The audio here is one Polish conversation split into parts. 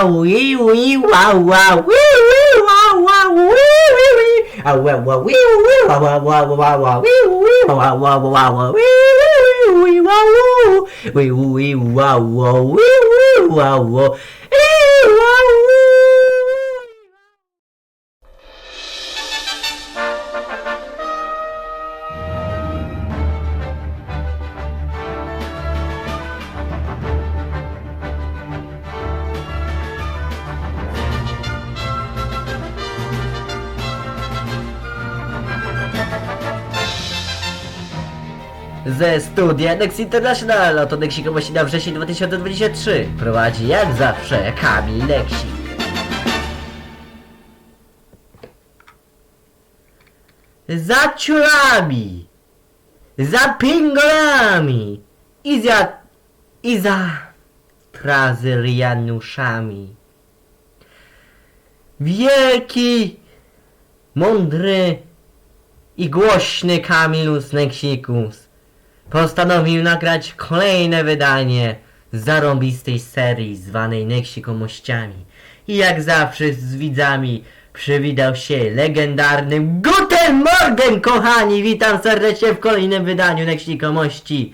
Wee wee wow wow wee wee wow wow wee wee wee ah wow wow wee wee wow wow wow wow wow wee wee wow wow wow wow wee wee wee wow wee wee wow wow wee wee wow wow Ze studia Next International, oto Nexikowości na wrzesień 2023 prowadzi jak zawsze Kamil Nexik. Za ciurami, za pingolami i za, i za Brazylianuszami. Wielki, mądry i głośny Kamilus Nexikus postanowił nagrać kolejne wydanie zarąbistej serii zwanej Nexikomościami. I jak zawsze z widzami przywitał się legendarnym Guten Morgen kochani! Witam serdecznie w kolejnym wydaniu Nexikomości.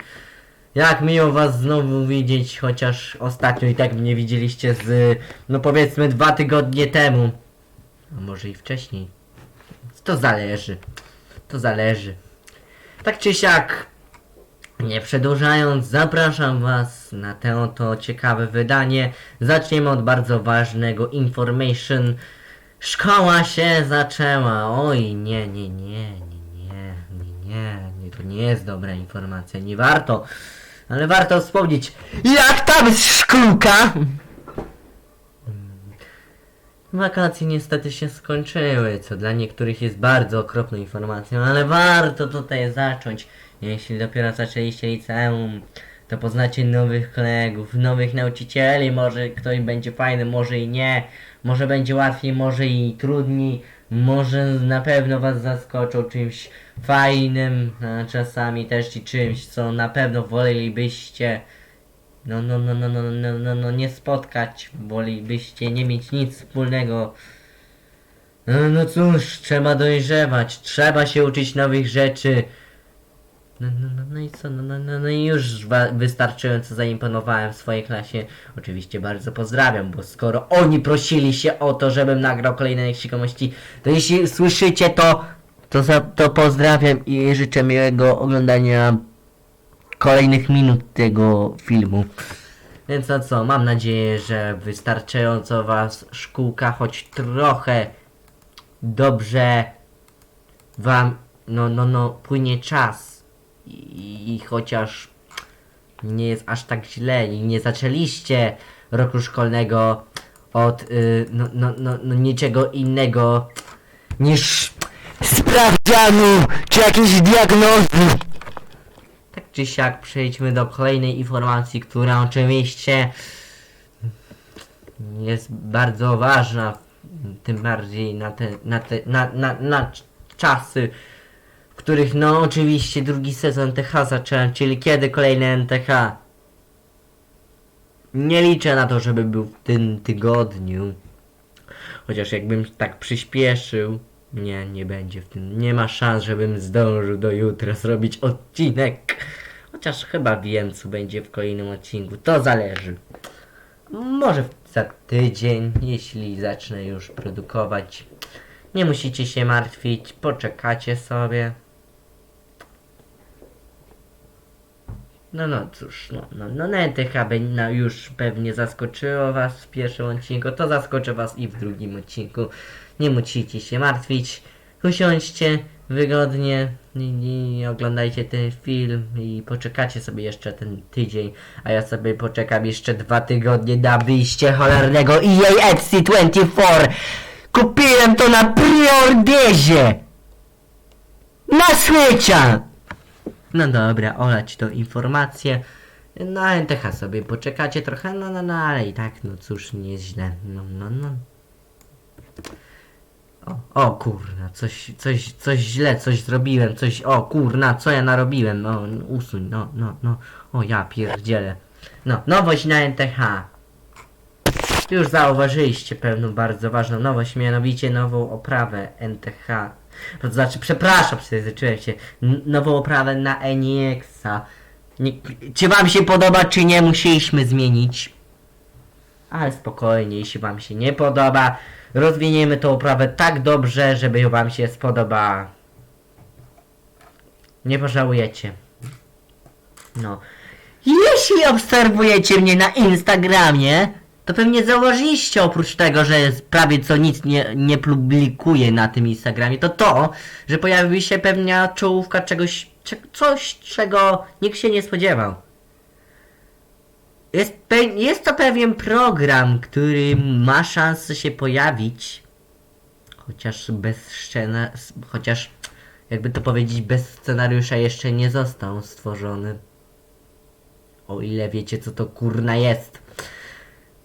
Jak miło was znowu widzieć, chociaż ostatnio i tak mnie widzieliście z, no powiedzmy dwa tygodnie temu. A może i wcześniej. To zależy. To zależy. Tak czy siak, nie przedłużając, zapraszam Was na te oto ciekawe wydanie. Zaczniemy od bardzo ważnego information. Szkoła się zaczęła. Oj, nie, nie, nie, nie, nie, nie, nie, nie, to nie jest dobra informacja. Nie warto, ale warto wspomnieć, jak tam szkółka. Wakacje niestety się skończyły, co dla niektórych jest bardzo okropną informacją, ale warto tutaj zacząć. Jeśli dopiero zaczęliście liceum, to poznacie nowych kolegów, nowych nauczycieli, może ktoś będzie fajny, może i nie, może będzie łatwiej, może i trudniej, może na pewno was zaskoczą czymś fajnym, a czasami też i czymś, co na pewno wolelibyście. No, no, no, no, no, no, no, no, nie spotkać, wolibyście nie mieć nic wspólnego. No, no cóż, trzeba dojrzewać, trzeba się uczyć nowych rzeczy. No, no, no, no i co, no, no, no, no i już wystarczająco zaimponowałem w swojej klasie. Oczywiście bardzo pozdrawiam, bo skoro oni prosili się o to, żebym nagrał kolejne księgomości, to jeśli słyszycie to, to, za, to pozdrawiam i życzę miłego oglądania kolejnych minut tego filmu. Więc no co, mam nadzieję, że wystarczająco was szkółka choć trochę dobrze wam, no, no, no, płynie czas i, chociaż nie jest aż tak źle i nie zaczęliście roku szkolnego od, y, no, no, no, no, niczego innego niż sprawdzianu czy jakiejś diagnozy. Tak czy siak przejdźmy do kolejnej informacji, która oczywiście jest bardzo ważna, tym bardziej na te, na te, na, na, na czasy, których no oczywiście drugi sezon TH zacząłem, czyli kiedy kolejny NTH. Nie liczę na to, żeby był w tym tygodniu. Chociaż jakbym tak przyspieszył, nie, nie będzie w tym. Nie ma szans, żebym zdążył do jutra zrobić odcinek. Chociaż chyba wiem, co będzie w kolejnym odcinku. To zależy. Może za tydzień, jeśli zacznę już produkować. Nie musicie się martwić, poczekacie sobie. No, no cóż, no, no, no NTH będzie no, już pewnie zaskoczyło was w pierwszym odcinku, to zaskoczy was i w drugim odcinku. Nie musicie się martwić. Usiądźcie wygodnie i, i oglądajcie ten film i poczekacie sobie jeszcze ten tydzień, a ja sobie poczekam jeszcze dwa tygodnie na wyjście cholernego EA FC24. Kupiłem to na preorderze! Na Switcha! No dobra, olać to informacje. Na NTH sobie poczekacie trochę, no, no, no, ale i tak, no cóż, nie jest źle. No, no, no. O, o kurna, coś, coś, coś źle, coś zrobiłem, coś, o kurna, co ja narobiłem, no, usuń, no, no, no, o ja pierdzielę. No, nowość na NTH. Już zauważyliście pewną bardzo ważną nowość, mianowicie nową oprawę NTH. To znaczy, przepraszam, przejęzyczyłem się. Nową oprawę na. Nie, czy wam się podoba, czy nie, musieliśmy zmienić. Ale spokojnie, jeśli wam się nie podoba, rozwiniemy tą oprawę tak dobrze, żeby wam się spodobała. Nie pożałujecie. No. Jeśli obserwujecie mnie na Instagramie, to pewnie zauważyliście oprócz tego, że prawie co nic nie, nie publikuję na tym Instagramie, to to, że pojawiła się pewna czołówka czegoś, cze, coś, czego nikt się nie spodziewał. Jest, jest to pewien program, który ma szansę się pojawić, chociaż bez szczena, chociaż jakby to powiedzieć, bez scenariusza jeszcze nie został stworzony. O ile wiecie, co to kurna jest.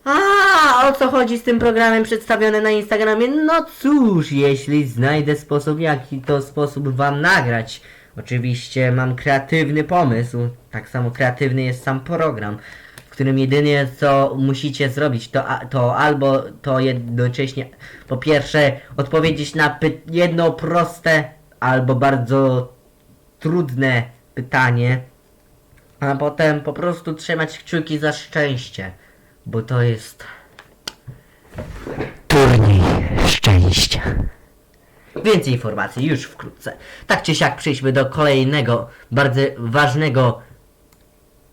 A o co chodzi z tym programem przedstawione na Instagramie? No cóż, jeśli znajdę sposób, jaki to sposób wam nagrać. Oczywiście mam kreatywny pomysł. Tak samo kreatywny jest sam program, w którym jedynie co musicie zrobić, to, to albo to jednocześnie po pierwsze odpowiedzieć na jedno proste albo bardzo trudne pytanie, a potem po prostu trzymać kciuki za szczęście, bo to jest turniej szczęścia. Więcej informacji już wkrótce. Tak czy siak przejdźmy do kolejnego bardzo ważnego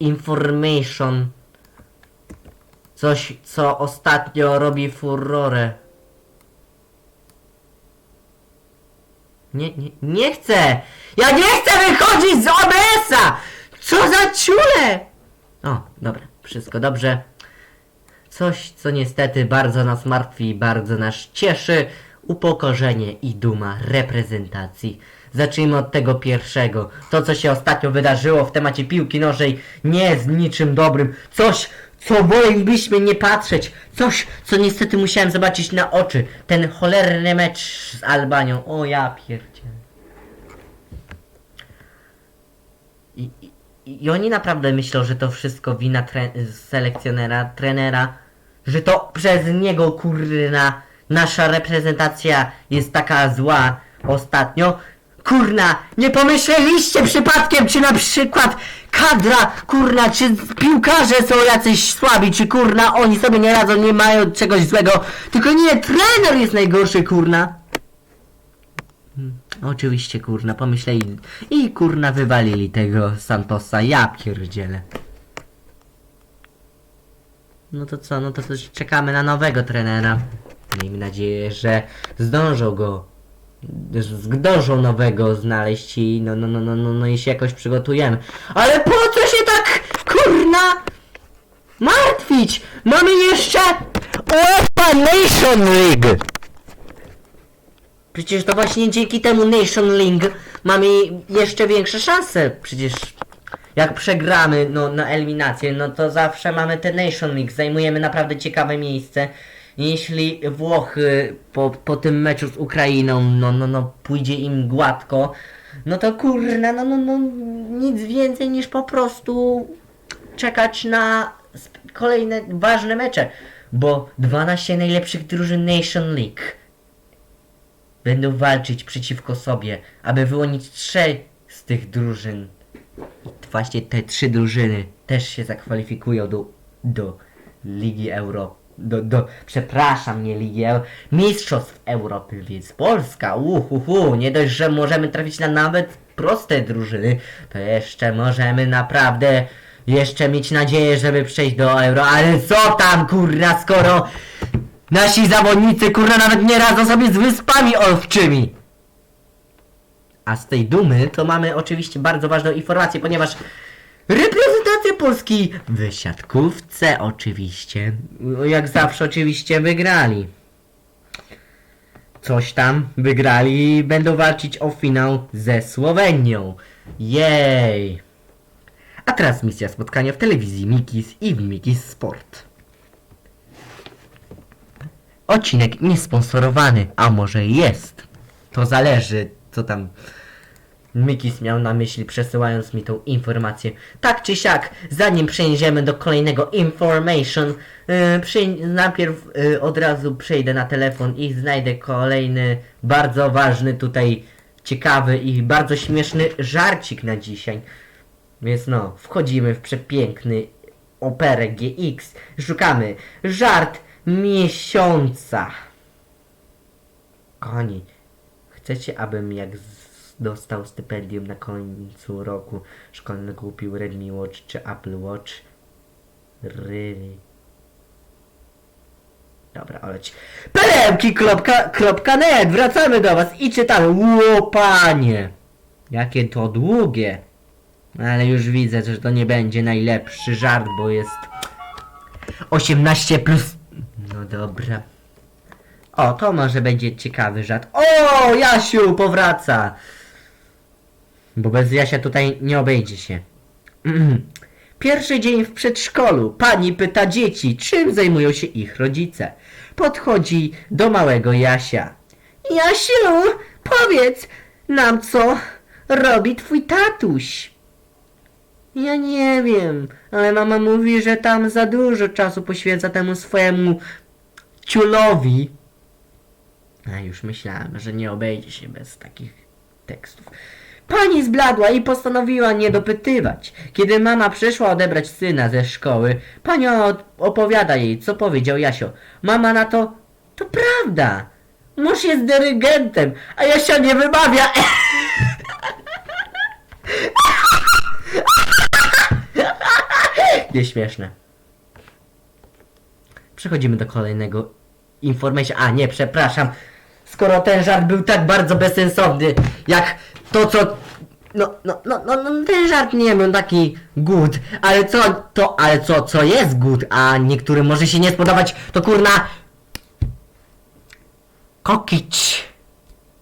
information. Coś, co ostatnio robi furorę. Nie, nie, nie chcę! Ja nie chcę wychodzić z OBS-a! Co za ciule! O, dobra, wszystko dobrze. Coś, co niestety bardzo nas martwi, bardzo nas cieszy. Upokorzenie i duma reprezentacji. Zacznijmy od tego pierwszego. To, co się ostatnio wydarzyło w temacie piłki nożnej, nie jest niczym dobrym. Coś, co wolelibyśmy nie patrzeć. Coś, co niestety musiałem zobaczyć na oczy. Ten cholerny mecz z Albanią. O ja pierdzie. I, i, I oni naprawdę myślą, że to wszystko wina tre selekcjonera, trenera, że to przez niego kurna nasza reprezentacja jest taka zła ostatnio. Kurna, nie pomyśleliście przypadkiem, czy na przykład kadra, kurna, czy piłkarze są jacyś słabi, czy kurna oni sobie nie radzą, nie mają czegoś złego, tylko nie, trener jest najgorszy, kurna. Hmm, Oczywiście, kurna, pomyśleli i kurna wywalili tego Santosa, ja pierdzielę. No to co, no to coś czekamy na nowego trenera. Miejmy nadzieję, że zdążą go, zdążą nowego znaleźć i no, no, no, no, no, no i się jakoś przygotujemy. Ale po co się tak, kurna, martwić? Mamy jeszcze UEFA Nation League! Przecież to właśnie dzięki temu Nation League mamy jeszcze większe szanse. Przecież jak przegramy no, na eliminację, no to zawsze mamy te Nation League. Zajmujemy naprawdę ciekawe miejsce. Jeśli Włochy po, po tym meczu z Ukrainą, no, no, no pójdzie im gładko, no to kurna, no, no, no nic więcej niż po prostu czekać na kolejne ważne mecze. Bo 12 najlepszych drużyn Nation League będą walczyć przeciwko sobie, aby wyłonić trzech z tych drużyn. Właśnie te trzy drużyny też się zakwalifikują do, do Ligi Europy. Do, do, przepraszam, nie Ligi Euro, Mistrzostw Europy, więc Polska, uhuhu, nie dość, że możemy trafić na nawet proste drużyny, to jeszcze możemy naprawdę jeszcze mieć nadzieję, żeby przejść do Euro, ale co tam kurna, skoro Nasi zawodnicy kurna nawet nie radzą sobie z wyspami owczymi. A z tej dumy to mamy oczywiście bardzo ważną informację, ponieważ reprezentacja Polski w siatkówce oczywiście, jak zawsze oczywiście wygrali. Coś tam wygrali i będą walczyć o finał ze Słowenią. Jej! A transmisja spotkania w telewizji Mikis i w Mikis Sport. Odcinek niesponsorowany, a może jest. To zależy, co tam Mikis miał na myśli przesyłając mi tą informację. Tak czy siak, zanim przejdziemy do kolejnego information, yy, najpierw yy, od razu przejdę na telefon i znajdę kolejny bardzo ważny tutaj ciekawy i bardzo śmieszny żarcik na dzisiaj. Więc no, wchodzimy w przepiękny operę GX. Szukamy żart miesiąca. Kochani, chcecie, abym jak dostał stypendium na końcu roku szkolnego kupił Redmi Watch czy Apple Watch? Really? Dobra, oleć. Perełki.net Wracamy do was i czytamy. Ło, panie! Jakie to długie. Ale już widzę, że to nie będzie najlepszy żart, bo jest 18 plus. No dobra. O, to może będzie ciekawy żart. O, Jasiu powraca! Bo bez Jasia tutaj nie obejdzie się. Pierwszy dzień w przedszkolu. Pani pyta dzieci, czym zajmują się ich rodzice. Podchodzi do małego Jasia. Jasiu, powiedz nam, co robi twój tatuś. Ja nie wiem, ale mama mówi, że tam za dużo czasu poświęca temu swojemu ciulowi. A już myślałem, że nie obejdzie się bez takich tekstów. Pani zbladła i postanowiła nie dopytywać. Kiedy mama przyszła odebrać syna ze szkoły, pani opowiada jej, co powiedział Jasio. Mama na to, to prawda. Mąż jest dyrygentem, a Jasia nie wymawia. Nieśmieszne. Przechodzimy do kolejnego information. A nie, przepraszam. Skoro ten żart był tak bardzo bezsensowny, jak to co. No, no, no, no, no ten żart nie był taki good, ale co to, ale co, co jest good, a niektórym może się nie spodobać, to kurna kokić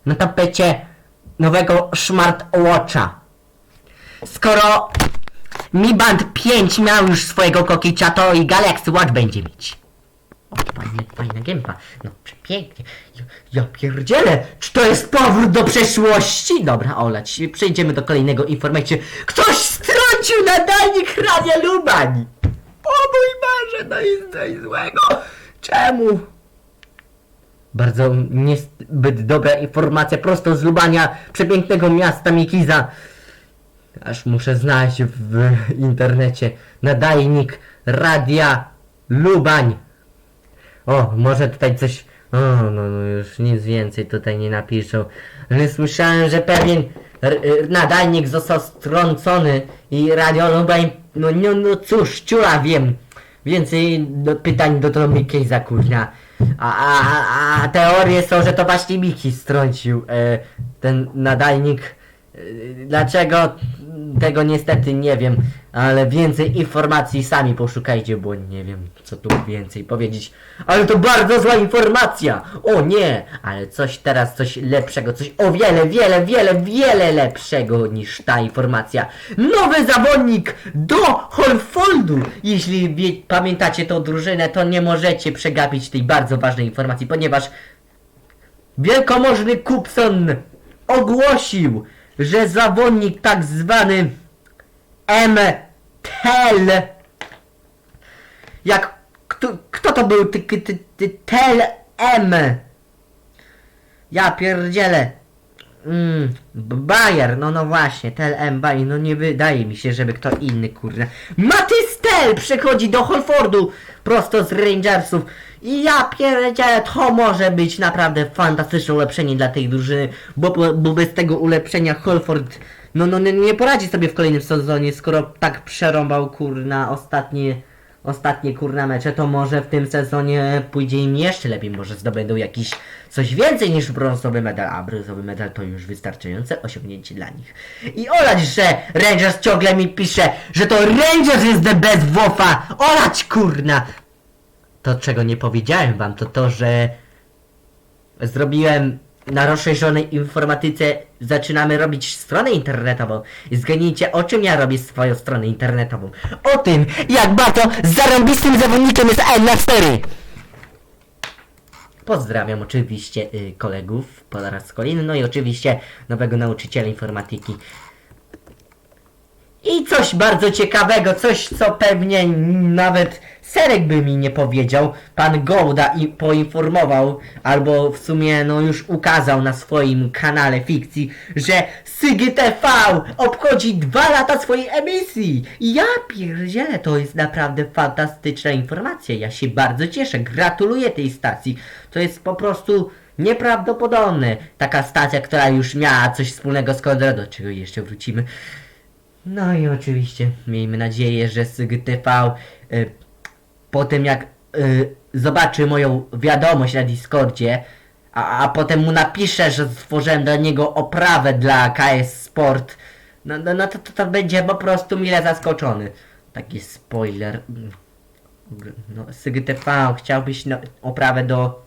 na tapecie nowego smartwatcha. Skoro Mi Band 5 miał już swojego kokicza, to i Galaxy Watch będzie mieć. O, fajna, fajna gęba. No, przepięknie. Ja, ja pierdzielę, czy to jest powrót do przeszłości? Dobra, olać, przejdziemy do kolejnego informacji. Ktoś strącił nadajnik Radia Lubań! O mój Boże, to jest coś złego. Czemu? Bardzo niezbyt dobra informacja prosto z Lubania, przepięknego miasta Mikiza. Aż muszę znaleźć w internecie nadajnik Radia Lubań. O, może tutaj coś... O, no, no już nic więcej tutaj nie napiszą. Ale słyszałem, że pewien r- nadajnik został strącony i Radio Lubań... No, no, no cóż, ciula wiem. Więcej do, pytań do to Mickey zakurnia. A, a, a, a teorie są, że to właśnie Miki strącił e, ten nadajnik. E, Dlaczego? Tego niestety nie wiem, ale więcej informacji sami poszukajcie, bo nie wiem co tu więcej powiedzieć. Ale to bardzo zła informacja! O nie! Ale coś teraz, coś lepszego, coś o wiele, wiele, wiele, wiele lepszego niż ta informacja. Nowy zawodnik do Holfoldu! Jeśli wie, pamiętacie tą drużynę, to nie możecie przegapić tej bardzo ważnej informacji, ponieważ Wielkomożny Kupson ogłosił, że zawodnik tak zwany MTEL jak kto, kto to był ty, ty, ty, ty, Tel M? Ja pierdzielę. Mm, Bayer, no no właśnie Tel M Bayer, no nie wydaje mi się, żeby kto inny kurde. Matys Tel przychodzi do Holfordu prosto z Rangersów i ja pierdzielę, to może być naprawdę fantastyczne ulepszenie dla tej drużyny, bo, bo, bez tego ulepszenia Holford no, no nie, nie poradzi sobie w kolejnym sezonie, skoro tak przerąbał kurna ostatnie ostatnie kurna mecze, to może w tym sezonie pójdzie im jeszcze lepiej, może zdobędą jakiś coś więcej niż brązowy medal, a brązowy medal to już wystarczające osiągnięcie dla nich. I olać, że Rangers ciągle mi pisze, że to Rangers jest the best WOFA! Olać kurna! To czego nie powiedziałem wam, to to, że zrobiłem na rozszerzonej informatyce zaczynamy robić stronę internetową. I zgadnijcie, o czym ja robię swoją stronę internetową. O tym, jak bardzo zarąbistym zawodnikiem jest N4. Pozdrawiam oczywiście y, kolegów po Koliny, no i oczywiście nowego nauczyciela informatyki. I coś bardzo ciekawego, coś co pewnie nawet Serek by mi nie powiedział. Pan Gołda i poinformował, albo w sumie no już ukazał na swoim kanale fikcji, że Sygy TV obchodzi dwa lata swojej emisji. I ja pierdzielę, to jest naprawdę fantastyczna informacja. Ja się bardzo cieszę, gratuluję tej stacji. To jest po prostu nieprawdopodobne. Taka stacja, która już miała coś wspólnego z Kodro, do czego jeszcze wrócimy. No i oczywiście miejmy nadzieję, że SygTV y, po tym jak y, zobaczy moją wiadomość na Discordzie, a, a potem mu napiszę, że stworzyłem dla niego oprawę dla KS Sport, no, no, no to, to, to będzie po prostu mile zaskoczony. Taki spoiler. No, SygTV, chciałbyś no, oprawę do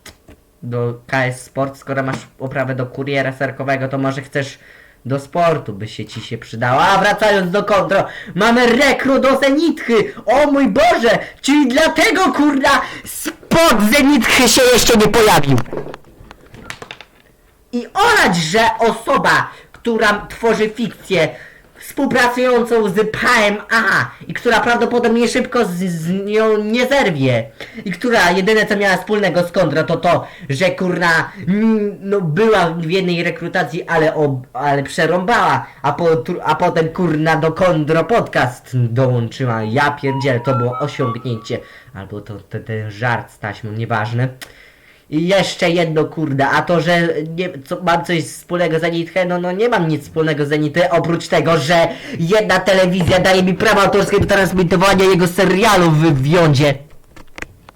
do KS Sport, skoro masz oprawę do kuriera serkowego, to może chcesz do sportu, by się ci się przydało. A wracając do kontro, mamy rekrut do Zenitchy! O mój Boże! Czyli dlatego kurna spod Zenitchy się jeszcze nie pojawił! I orać, że osoba, która tworzy fikcję współpracującą z PMA i która prawdopodobnie szybko z, z nią nie zerwie i która jedyne co miała wspólnego z Kondro to to, że kurna no była w jednej rekrutacji, ale, ob, ale przerąbała, a, po, a potem kurna do Kondro podcast dołączyła. Ja pierdzielę, to było osiągnięcie. Albo to, to ten żart z taśmą, nieważne. I jeszcze jedno kurde, a to, że nie, co, mam coś wspólnego z Zenitę, no, no nie mam nic wspólnego z Zenitę, oprócz tego, że jedna telewizja daje mi prawa autorskie do transmitowania jego serialu w Wiondzie.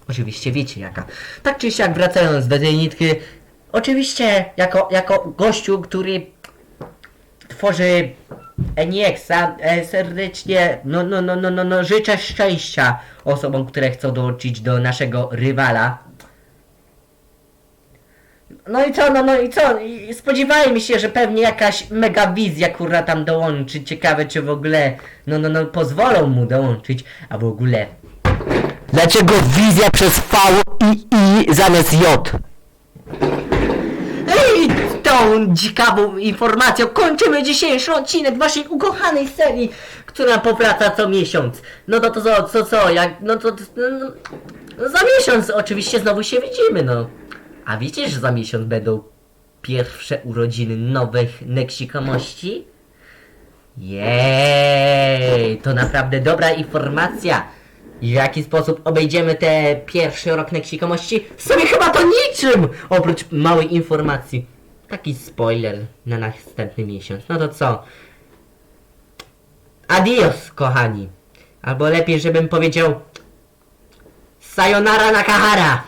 Oczywiście wiecie jaka. Tak czy siak wracając do Zenitki, oczywiście jako, jako gościu, który tworzy Enieksa, e, serdecznie no, no, no, no, no, no, życzę szczęścia osobom, które chcą dołączyć do naszego rywala. No i co, no, no i co? I spodziewajmy się, że pewnie jakaś mega wizja kurwa tam dołączy. Ciekawe czy w ogóle, no no no pozwolą mu dołączyć, a w ogóle... Dlaczego wizja przez V i I zamiast J? Ej, tą ciekawą informacją kończymy dzisiejszy odcinek waszej ukochanej serii, która powraca co miesiąc. No to to co, co, co, jak, no to, to no, no, za miesiąc oczywiście znowu się widzimy, no. A wiecie, że za miesiąc będą pierwsze urodziny nowych neksikomości? Jej, to naprawdę dobra informacja. W jaki sposób obejdziemy te pierwszy rok neksikomości? W sumie chyba to niczym! Oprócz małej informacji. Taki spoiler na następny miesiąc. No to co? Adios, kochani. Albo lepiej, żebym powiedział... Sayonara Nakahara!